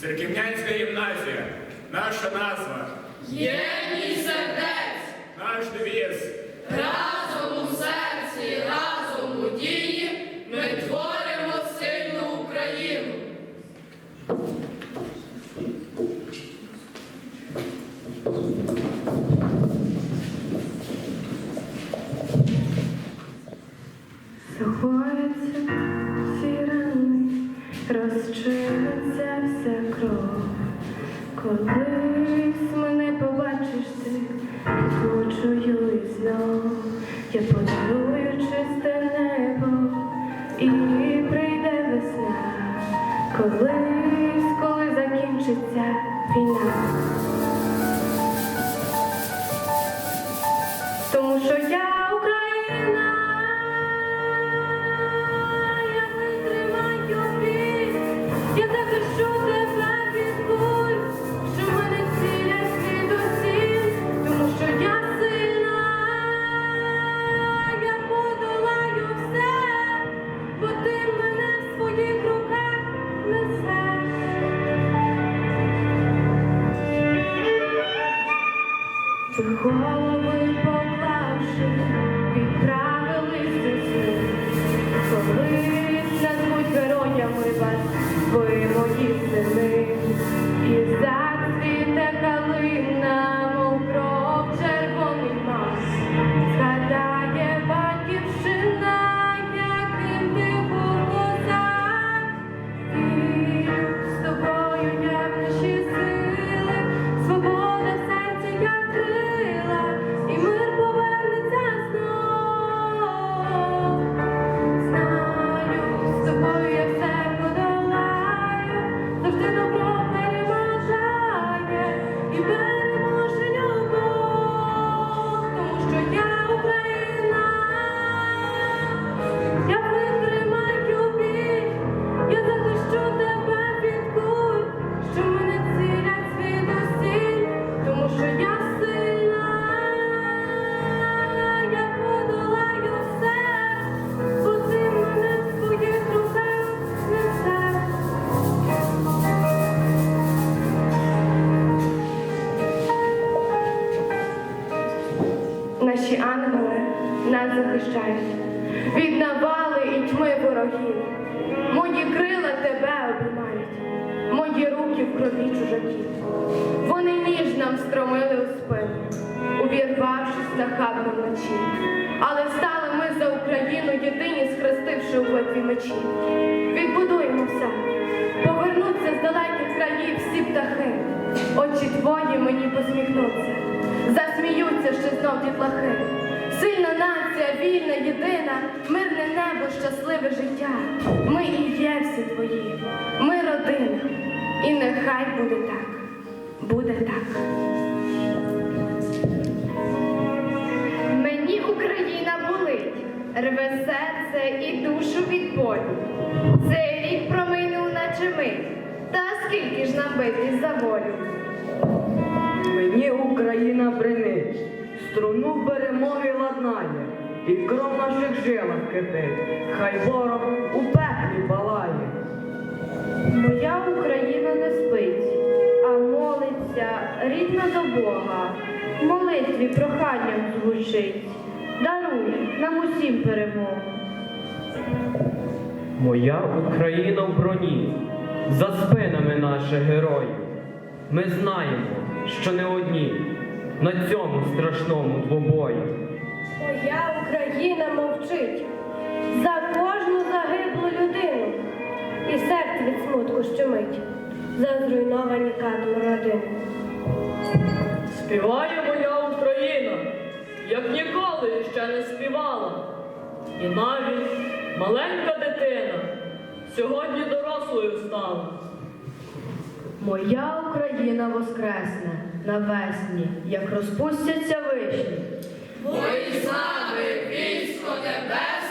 Церківнянська гімназія, наша назва, Єдність сердець, наш девіз. разом у серці, разом у дії ми творимо сильну Україну. Сухоються всі рани, кров. Колись мене побачиш ти, почую і знов. Я подарую чисте небо і прийде весна. Колись, коли закінчиться війна. Наші ангели нас захищають від навали і тьми ворогів. Мої крила тебе обіймають, мої руки в крові чужаків. Вони ніж нам стромили у спину, увірвавшись на хабну вночі. Але стали ми за Україну єдині, схрестивши у битві мечі. Відбудуємо все, повернуться з далеких країв всі птахи. Очі твої мені посміхнуться, засміються ще знов дітлахи. Сильна нація, вільна, єдина, мирне небо, щасливе життя. Ми і є всі твої, ми родина. І нехай буде так, буде так. Мені Україна болить, рве серце і душу від болю. Цей рік проминув, наче мить, та скільки ж нам битись за волю. Мені Україна бренить, струну перемоги ладнає, і кров наших жилах кипить, хай ворог у пеклі палає. Моя Україна не спить, а молиться рідна до Бога. В молитві проханням звучить. Даруй нам усім перемогу. Моя Україна в броні, за спинами наших героїв. Ми знаємо, що не одні на цьому страшному двобої. Моя Україна мовчить за кожну загиблу людину. І серце від смутку щемить за зруйновані кадром родини. Співає моя Україна, як ніколи ще не співала. І навіть маленька дитина сьогодні дорослою стала. Моя Україна воскресне навесні, як розпустяться вишні. твої слави, військо небесне,